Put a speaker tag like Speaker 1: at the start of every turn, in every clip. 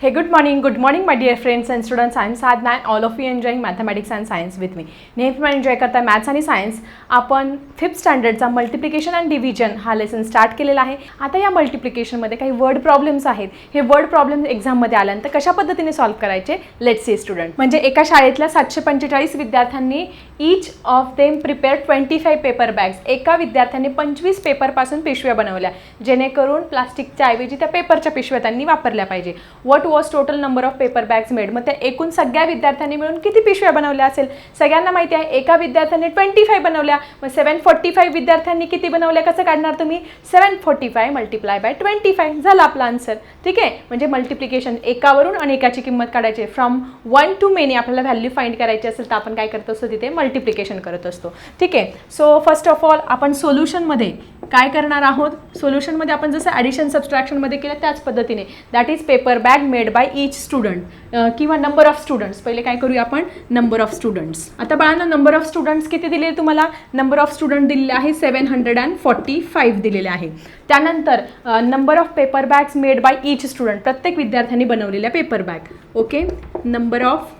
Speaker 1: Hey, good morning, good morning, my dear friends and students. I'm Sadhna and all of you enjoying mathematics and science with me. नेहमी enjoy करता maths आणि science आपण fifth स्टँडर्डचा multiplication and division हा lesson start केलेला आहे. आता या मल्टिप्लिकेशनमध्ये काही वर्ड प्रॉब्लेम्स आहेत. हे वर्ड प्रॉब्लेम एक्झाममध्ये आल्यानंतर कशा पद्धतीने सॉल्व्ह करायचे? लेट सी स्टुडंट म्हणजे एका शाळेतल्या सातशे पंचेचाळीस विद्यार्थ्यांनी each of them prepare twenty five paper bags एका विद्यार्थ्याने पंचवीस पेपरपासून पिशव्या बनवल्या. जेणेकरून प्लास्टिकच्या ऐवजी त्या पेपरच्या पिशव्या त्यांनी वापरल्या पाहिजे. What was total number of paper bags made मग त्या एकूण सगळ्या विद्यार्थ्यांनी मिळून किती पिशव्या बनवल्या असेल? सगळ्यांना माहिती आहे एका विद्यार्थ्याने ट्वेंटी फाय बनवल्या. मग सेवन फोर्टी फाय विद्यार्थ्यांनी किती बनवल्या? कसं काढणार तुम्ही? Seven forty five multiply by twenty five झाला आपला आन्सर ठीक आहे? म्हणजे मल्टिप्लिकेशन एकावरून आणि एकाची किंमत काढायची. फ्रॉम वन टू मेनी आपल्याला व्हॅल्यू फाईंड करायची असेल तर आपण काय करत असतो? तिथे मल्टिप्लिकेशन करत असतो. ठीक आहे? सो फर्स्ट ऑफ ऑल आपण सोल्युशनमध्ये काय करणार आहोत? सोल्युशनमध्ये आपण जसं ॲडिशन सबस्ट्रॅक्शनमध्ये केलं त्याच पद्धतीने. That is paper bag made by each student किंवा नंबर ऑफ स्टुडंट्स पहिले काय करूया आपण? नंबर ऑफ स्टुडंट्स आता बाळांना नंबर ऑफ स्टुडंट्स किती दिले तुम्हाला? नंबर ऑफ स्टुडंट दिलेले आहे seven hundred and forty five दिलेले आहे. त्यानंतर number of paper bags made by each student प्रत्येक विद्यार्थ्यांनी बनवलेल्या paper bag okay number of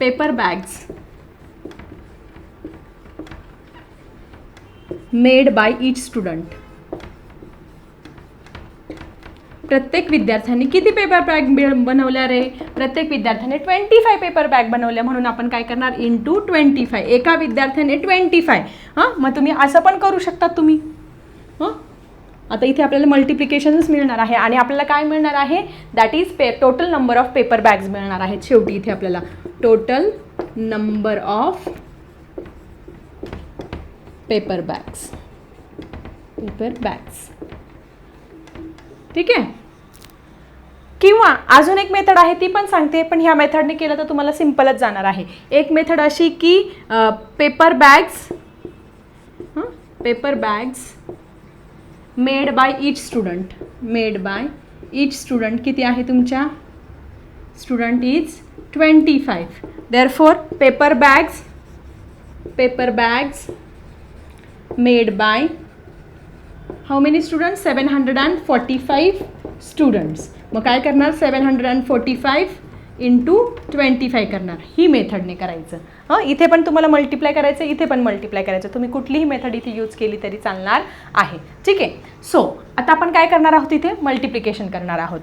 Speaker 1: paper bags made by each student प्रत्येक विद्यार्थ्यांनी किती पेपर बॅग बनवल्या रे? प्रत्येक विद्यार्थ्याने ट्वेंटी फाय पेपर बॅग बनवल्या म्हणून आपण काय करणार? इंटू ट्वेंटी फाय एका विद्यार्थ्याने ट्वेंटी फाय हां? मग तुम्ही असं पण करू शकता तुम्ही. हां? आता इथे आपल्याला मल्टिप्लिकेशनच मिळणार आहे. आणि आपल्याला काय मिळणार आहे? That is pay total number of paper bags मिळणार आहेत. शेवटी इथे आपल्याला total number of paper bags paper bags ठीक आहे? किंवा अजून एक मेथड आहे ती पण सांगते पण ह्या मेथडने केलं तर तुम्हाला सिम्पलच जाणार आहे. एक मेथड अशी की paper bags paper bags made by each student made by each student किती आहे तुमच्या? Student is twenty five therefore paper bags paper bags made by how many students seven hundred and forty five students मग काय करणार? Seven hundred and forty five into twenty five करणार. ही मेथडने करायचं. हां इथे पण तुम्हाला मल्टिप्लाय करायचं इथे पण मल्टिप्लाय करायचं. तुम्ही कुठलीही मेथड इथे यूज केली तरी चालणार आहे. ठीक आहे? सो आता आपण काय करणार आहोत इथे? मल्टिप्लिकेशन करणार आहोत.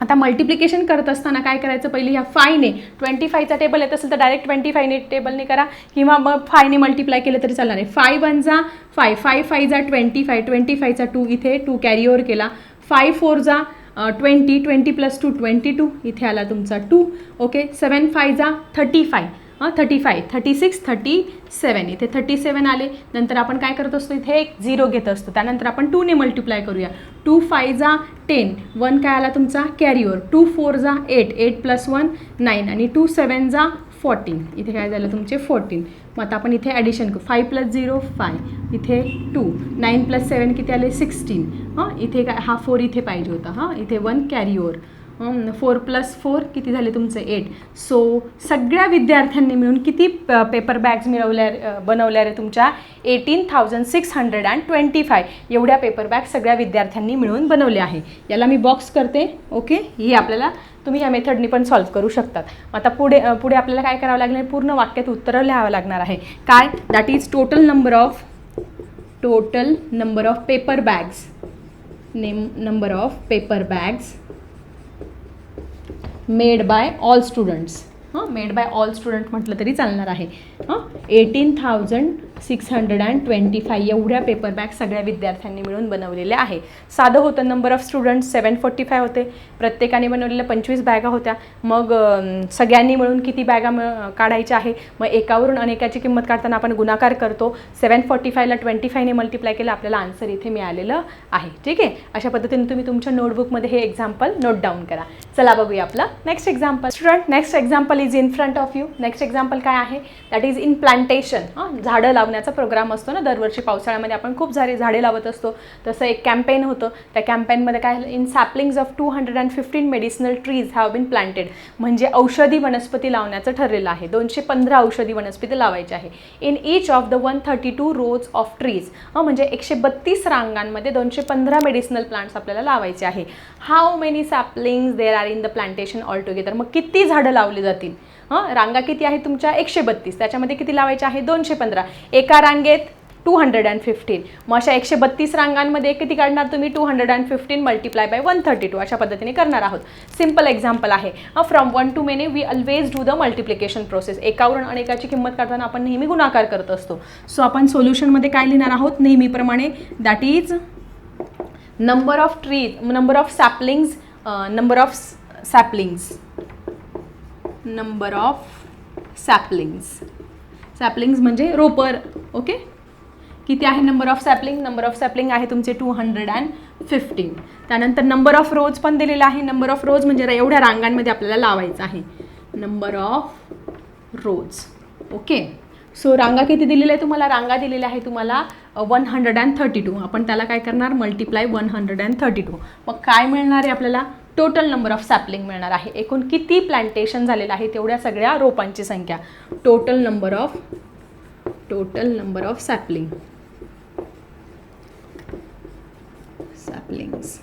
Speaker 1: आता मल्टिप्लिकेशन करत असताना काय करायचं? पहिले ह्या फायने ट्वेंटी फायचा टेबल येत असेल तर डायरेक्ट ट्वेंटी फायने टेबलने करा. किंवा मग फायने मल्टिप्लाय केलं तरी चालणार आहे. फाय वन जा फाय फाय फाय जा ट्वेंटी फाय ट्वेंटी फायचा टू इथे टू कॅरी केला. फाय फोर जा twenty twenty plus two twenty two. इथे आला तुमचा टू. ओके सेवन फाय जा थर्टी फाय हां thirty five thirty six thirty seven. इथे थर्टी सेवन आले. नंतर आपण काय करत असतो? इथे एक झिरो घेत असतो. त्यानंतर आपण टूने मल्टिप्लाय करूया. टू फाय जा टेन. वन काय आला तुमचा? Carry over. टू फोर जा eight. Eight plus one nine. आणि टू सेवन जा फोर्टीन. इथे काय झालं तुमचे? फोर्टीन. मग आता आपण इथे ॲडिशन करू. फाय प्लस झिरो फाय इथे टू. नाईन प्लस सेवन किती आले? सिक्स्टीन. हां इथे काय हा फोर इथे पाहिजे होता हां इथे one carry over four plus four किती झाले तुमचे? एट सो सगळ्या विद्यार्थ्यांनी मिळून किती पेपर बॅग्स मिळवल्या बनवल्या रे तुमच्या? Eighteen thousand six hundred and twenty five एवढ्या पेपर बॅग सगळ्या विद्यार्थ्यांनी मिळून बनवले आहे. याला मी बॉक्स करते ओके ही आपल्याला तुम्ही या मेथडनी पण सॉल्व्ह करू शकतात. आता पुढे पुढे आपल्याला काय करावं लागणार? पूर्ण वाक्यात उत्तरं लिहावं लागणार आहे. काय? That is total number of total number of paper bags name number of paper bags made by all students हां मेड बाय ऑल स्टुडंट म्हटलं तरी चालणार आहे. हां eighteen thousand six hundred and twenty five एवढ्या पेपर बॅग सगळ्या विद्यार्थ्यांनी मिळून बनवलेल्या आहे. साधं होतं number of student seven forty five होते. प्रत्येकाने बनवलेल्या पंचवीस बॅगा होत्या. मग सगळ्यांनी मिळून किती बॅगा मिळ काढायच्या आहे? मग एकावरून अनेकाची किंमत काढताना आपण गुणाकार करतो. सेवन फोर्टी फायला ट्वेंटी फायने मल्टिप्लाय केलं आपल्याला आन्सर इथे मिळालेलं आहे. ठीक आहे? अशा पद्धतीने तुम्ही तुमच्या नोटबुकमध्ये हे एक्झाम्पल नोट डाऊन करा. चला बघूया आपलं next example student next example is in front of you next example काय आहे? दॅट इज इन प्लांटेशन हां झाडं लावणं लावण्याचा प्रोग्राम असतो ना दरवर्षी पावसाळ्यामध्ये आपण खूप सारे झाडे लावत असतो. तसं एक कॅम्पेन होतं. त्या कॅम्पेनमध्ये काय in saplings of two hundred and fifteen medicinal trees have been planted म्हणजे औषधी वनस्पती लावण्याचं ठरलेलं आहे. दोनशे पंधरा औषधी वनस्पती लावायची आहे. In each of the one thirty two rows of trees म्हणजे एकशे बत्तीस रांगांमध्ये दोनशे पंधरा मेडिसिनल प्लांट्स आपल्याला लावायचे आहे. How many saplings there are in the plantation all together मग किती झाडं लावली जातील? हां? रांगा किती आहे तुमच्या? एकशे बत्तीस त्याच्यामध्ये किती लावायच्या आहे? दोनशे पंधरा एका रांगेत टू हंड्रेड अँड फिफ्टीन मग अशा एकशे बत्तीस रांगांमध्ये किती काढणार तुम्ही? Two hundred and fifteen multiply by one thirty two अशा पद्धतीने करणार आहोत. सिंपल एक्झाम्पल आहे. From one to many we always do the multiplication process एकावरून अनेकाची किंमत काढताना आपण नेहमी गुणाकार करत असतो. सो आपण सोल्युशनमध्ये काय लिहिणार आहोत? नेहमीप्रमाणे that is number of trees number of saplings number of saplings number of saplings. Saplings म्हणजे रोपर ओके? किती आहे number of sapling? Number of sapling आहे तुमचे टू हंड्रेड अँड फिफ्टीन त्यानंतर नंबर ऑफ रोज पण दिलेला आहे. नंबर ऑफ रोज म्हणजे एवढ्या रांगांमध्ये आपल्याला लावायचं आहे. Number of rows okay? So रांगा किती दिलेल्या आहे तुम्हाला? रांगा दिलेल्या आहे तुम्हाला one hundred and thirty two आपण त्याला काय करणार? Multiply one hundred and thirty two मग काय मिळणार आहे आपल्याला? टोटल नंबर ऑफ सॅपलिंग मिळणार आहे. एकूण किती प्लांटेशन झालेलं आहे तेवढ्या सगळ्या रोपांची संख्या. Total number of total number of sapling saplings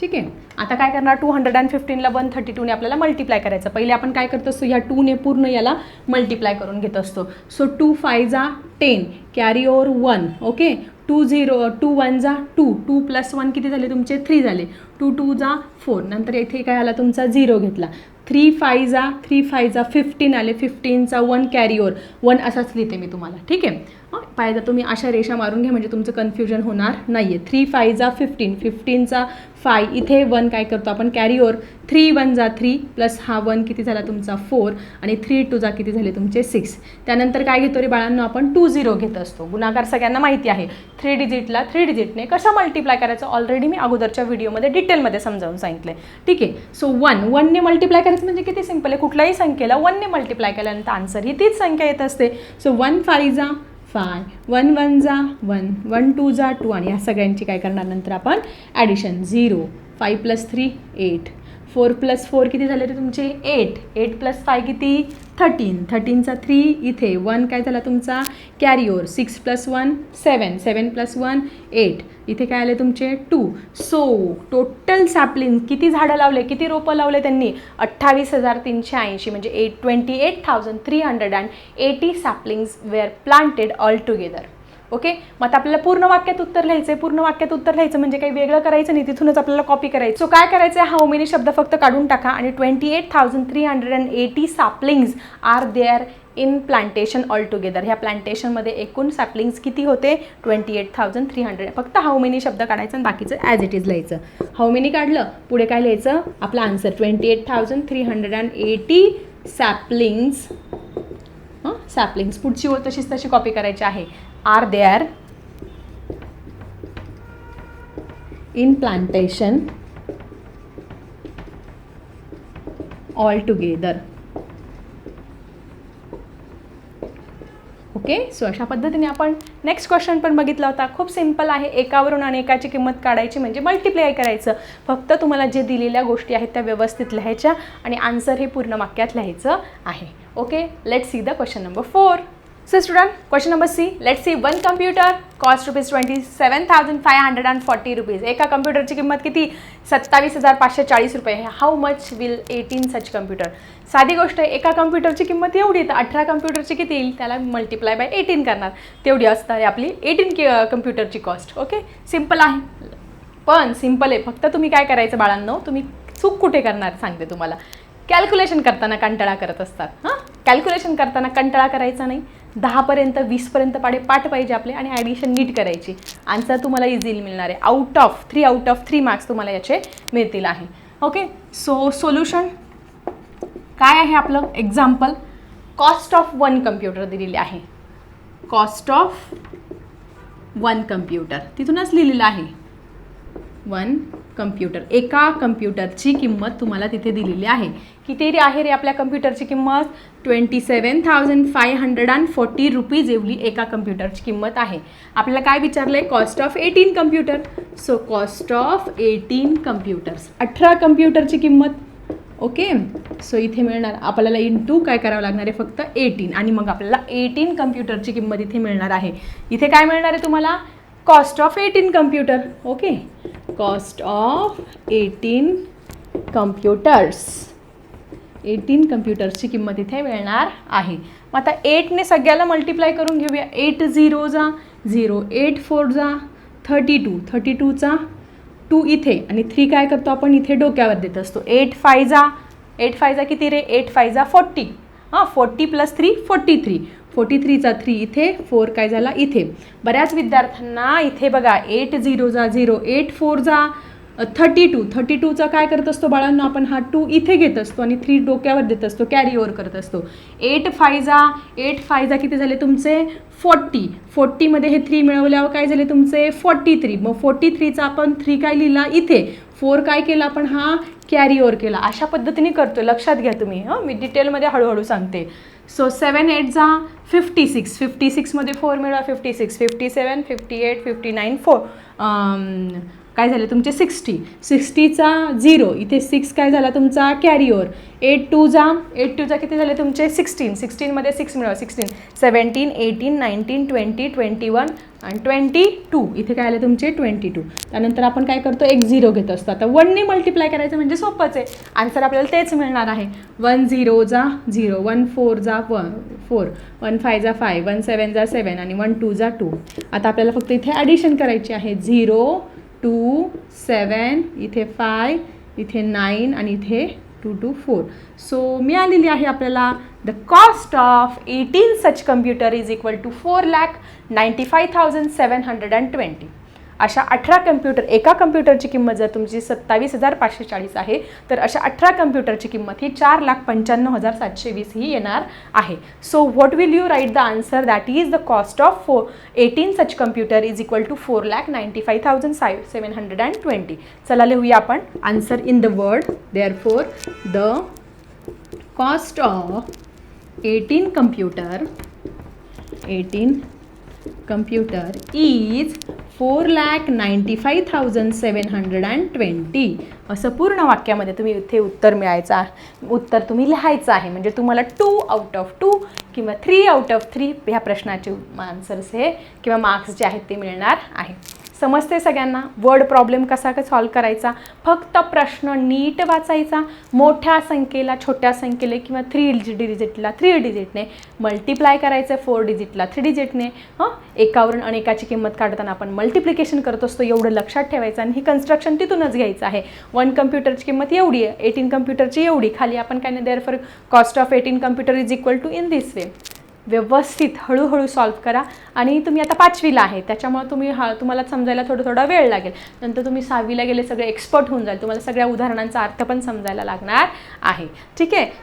Speaker 1: ठीक आहे. आता काय करणार? टू हंड्रेड अँड फिफ्टीनला वन थर्टी टूने आपल्याला मल्टिप्लाय करायचं. पहिले आपण काय करत असतो? ह्या टूने पूर्ण याला मल्टिप्लाय करून घेत असतो. सो टू फाय जा ten carry over one okay two zero two one जा टू. टू प्लस वन किती झाले तुमचे? थ्री झाले. टू टू जा फोर. नंतर येथे काय आला तुमचा? झिरो घेतला. थ्री फाय जा थ्री फाय जा फिफ्टीन आले. फिफ्टीनचा वन कॅरी वन असाच लिहिते मी तुम्हाला. ठीक आहे? हां पाहिजे तुम्ही अशा रेषा मारून घ्या म्हणजे तुमचं कन्फ्युजन होणार नाही आहे थ्री फायजा फिफ्टीन फिफ्टीनचा फाय इथे वन काय करतो आपण? कॅरी ओवर थ्री वन जा थ्री प्लस हा वन किती झाला तुमचा? फोर आणि थ्री टू जा किती झाले तुमचे? सिक्स त्यानंतर काय घेतो रे बाळांनो आपण? टू झिरो घेत असतो. गुणाकार सगळ्यांना माहिती आहे. थ्री डिजिटला थ्री डिजिटने कसं मल्टिप्लाय करायचं? ऑलरेडी मी अगोदरच्या व्हिडिओमध्ये डिटेलमध्ये समजावून सांगितलं आहे ठीक आहे? सो वन वनने मल्टिप्लाय करायचं म्हणजे किती सिंपल आहे? कुठल्याही संख्येला वनने मल्टिप्लाय केल्यानंतर आन्सर ही तीच संख्या येत असते. सो वन फाईजा फाय वन वन जा वन वन टू जा टू आणि या सगळ्यांची काय करणार नंतर आपण addition zero five plus three eight four plus four किती झाले तर तुमचे? एट. एट प्लस फाय किती? थर्टीन. थर्टीनचा थ्री इथे. वन काय झाला तुमचा? Carry over. Six plus one seven. Seven plus one eight. इथे काय आले तुमचे? टू. सो टोटल सॅपलिंग किती झाडं लावले? किती रोपं लावले त्यांनी? अठ्ठावीस हजार तीनशे ऐंशी म्हणजे eight twenty eight thousand three hundred and eighty saplings were planted all together okay मग आता आपल्याला पूर्ण वाक्यात उत्तर लिहायचं आहे पूर्ण वाक्यात उत्तर लिहायचं म्हणजे काही वेगळं करायचं नाही. तिथूनच आपल्याला कॉपी करायचं. सो काय करायचं आहे हाऊ शब्द फक्त काढून टाका आणि twenty eight thousand three hundred and eighty saplings are there in plantation all together ह्या प्लांटेशनमध्ये एकूण सॅपलिंग्स किती होते? Twenty eight thousand three hundred फक्त हाऊ मेनी शब्द काढायचं आणि बाकीचं ॲज इट इज लिहायचं. हाऊ मेनी काढलं पुढे काय लिहायचं? आपला answer twenty eight thousand three hundred and eighty saplings हां? सॅपलिंग्स पुढची ओळ तशीच तशी कॉपी करायची आहे. Are they are in plantation all together okay? So अशा पद्धतीने आपण नेक्स्ट क्वेश्चन पण बघितला होता. खूप सिंपल आहे. एकावरून आणि एकाची किंमत काढायची म्हणजे मल्टिप्लाय करायचं. फक्त तुम्हाला जे दिलेल्या गोष्टी आहेत त्या व्यवस्थित लिहायच्या आणि आन्सर हे पूर्ण वाक्यात लिहायचं आहे. Okay? Let see the question number four So student, question number C. Let's see one computer cost rupees twenty seven thousand five hundred and forty rupees. एका कम्प्युटरची किंमत किती? सत्तावीस हजार पाचशे चाळीस रुपये. आहे how much will eighteen such computer साधी गोष्ट आहे एका कम्प्युटरची किंमत एवढी तर अठरा कम्प्युटरची किती येईल? त्याला मल्टिप्लाय बाय एटीन करणार. तेवढी असणार आहे आपली एटीन कि कम्प्युटरची कॉस्ट ओके सिंपल आहे. पण सिंपल आहे. फक्त तुम्ही काय करायचं बाळांनो? तुम्ही चूक कुठे करणार सांगते तुम्हाला. कॅल्क्युलेशन करताना कंटाळा करत असतात. हां? कॅल्क्युलेशन करताना कंटाळा करायचा नाही. दहापर्यंत वीसपर्यंत पाडे पाठ पाहिजे आपले आणि ॲडिशन नीट करायची. आन्सर तुम्हाला इझिली मिळणार आहे. Out of three out of three marks तुम्हाला याचे मिळतील आहे. ओके सो सोल्युशन काय आहे आपलं? Example cost of one computer दिलेली आहे. कॉस्ट ऑफ वन कम्प्युटर तिथूनच लिहिलेलं आहे. वन कम्प्युटर एका कम्प्युटरची किंमत तुम्हाला तिथे दिलेली आहे. कितीरी आहे रे आपल्या कम्प्युटरची किंमत? Twenty seven thousand five hundred and forty rupees एवढी एका कम्प्युटरची किंमत आहे. आपल्याला काय विचारलं आहे cost of eighteen computer so cost of eighteen computers अठरा कम्प्युटरची किंमत. ओके सो इथे मिळणार. आपल्याला इन टू काय करावं लागणार आहे? फक्त एटीन आणि मग आपल्याला एटीन कम्प्युटरची किंमत इथे मिळणार आहे. इथे काय मिळणार आहे तुम्हाला? Cost of eighteen computer okay cost of eighteen computers eighteen कम्प्युटर्सची किंमत इथे मिळणार आहे. मग आता एटने सगळ्याला मल्टिप्लाय करून घेऊया. एट झिरो जा झिरो एट फोर जा थर्टी टू थर्टी टूचा टू इथे. आणि थ्री काय करतो आपण? इथे डोक्यावर देत असतो. एट फाय जा. एट फाय जा किती रे? एट फाय जा फोर्टी हां forty plus three forty three forty थ्रीचा three इथे फोर काय झाला? इथे. बऱ्याच विद्यार्थ्यांना इथे बघा एट झिरो जा झिरो एट फोर जा थर्टी टू थर्टी टूचा काय करत असतो बाळांना? आपण हा टू इथे घेत असतो आणि थ्री डोक्यावर देत असतो कॅरी ओव्हर करत असतो. एट फायजा एट फायजा किती झाले तुमचे? फोर्टी फोर्टीमध्ये हे थ्री मिळवल्यावर काय झाले तुमचे? फोर्टी थ्री मग फोर्टी थ्रीचा आपण थ्री काय लिहिला? इथे. फोर काय केला आपण? हा कॅरी ओव्हर केला. अशा पद्धतीने करतो लक्षात घ्या तुम्ही. हां मी डिटेलमध्ये हळूहळू सांगते. सो सेवन एट जा फिफ्टी सिक्स फिफ्टी सिक्समध्ये फोर मिळवा. Fifty six fifty seven fifty eight fifty nine four काय झाले? तुमचे सिक्स्टी सिक्स्टीचा झिरो इथे सिक्स काय झाला तुमचा? कॅरिओर एट टू जा एट टूचा किती झाले तुमचे? सिक्स्टीन सिक्स्टीनमध्ये सिक्स मिळवा sixteen seventeen eighteen nineteen twenty twenty one आणि ट्वेंटी टू इथे काय आले तुमचे? ट्वेंटी टू त्यानंतर आपण काय करतो? एक झिरो घेत असतो. आता वनने मल्टिप्लाय करायचं म्हणजे सोपंच आहे. आन्सर आपल्याला तेच मिळणार आहे. वन झिरो जा झिरो वन फोर जा वन फोर वन फाय जा फाय वन सेवन जा सेवन आणि वन टू जा टू आता आपल्याला फक्त इथे ॲडिशन करायची आहे. झिरो टू सेवन इथे फाय इथे नाईन आणि इथे टू टू फोर सो मिळालेली आहे आपल्याला the cost of eighteen such computer is equal to four lakh ninety five thousand seven hundred and twenty अशा अठरा कम्प्युटर एका कम्प्युटरची किंमत जर तुमची सत्तावीस हजार पाचशे चाळीस आहे तर अशा अठरा कम्प्युटरची किंमत ही चार लाख पंच्याण्णव हजार सातशे वीस ही येणार आहे. So what will you write the answer that is the cost of four eighteen such computer is equal to four lakh ninety five thousand साय सेवन हंड्रेड अँड ट्वेंटी चला लिहूया आपण. Answer in the word there for the cost of eighteen computer eighteen computer is four lakh ninety five thousand seven hundred and twenty. असं पूर्ण वाक्यामध्ये तुम्ही इथे उत्तर मिळायचं उत्तर तुम्ही लिहायचं आहे. म्हणजे तुम्हाला टू आउट ऑफ टू किंवा थ्री आउट ऑफ थ्री ह्या प्रश्नाचे आन्सर्स हे किंवा मार्क्स जे आहेत ते मिळणार आहे. समजते सगळ्यांना? वर्ड प्रॉब्लेम कसा का सॉल्व करायचा? फक्त प्रश्न नीट वाचायचा. मोठ्या संख्येला छोट्या संख्येला किंवा थ्री डिजिटला थ्री डिजिटने मल्टिप्लाय करायचं फोर डिजिटला थ्री डिजिटने हं? एकावरून अनेकाची किंमत काढताना आपण मल्टिप्लिकेशन करत असतो एवढं लक्षात ठेवायचं आणि ही कन्स्ट्रक्शन तिथूनच घ्यायचं आहे. वन कम्प्युटरची किंमत एवढी आहे एटीन कम्प्युटरची एवढी. खाली आपण काय नाही there for cost of eighteen computer is equal to in this way व्यवस्थित हळूहळू सॉल्व करा. आणि तुम्ही आता पाचवीला आहे. त्याच्यामुळे तुम्ही हा तुम्हाला समजायला थोडं थोडा वेळ लागेल. नंतर तुम्ही सहावीला गेले सगळे एक्सपर्ट होऊन जाईल. तुम्हाला सगळ्या उदाहरणांचा अर्थ पण समजायला लागणार आहे. ठीक आहे?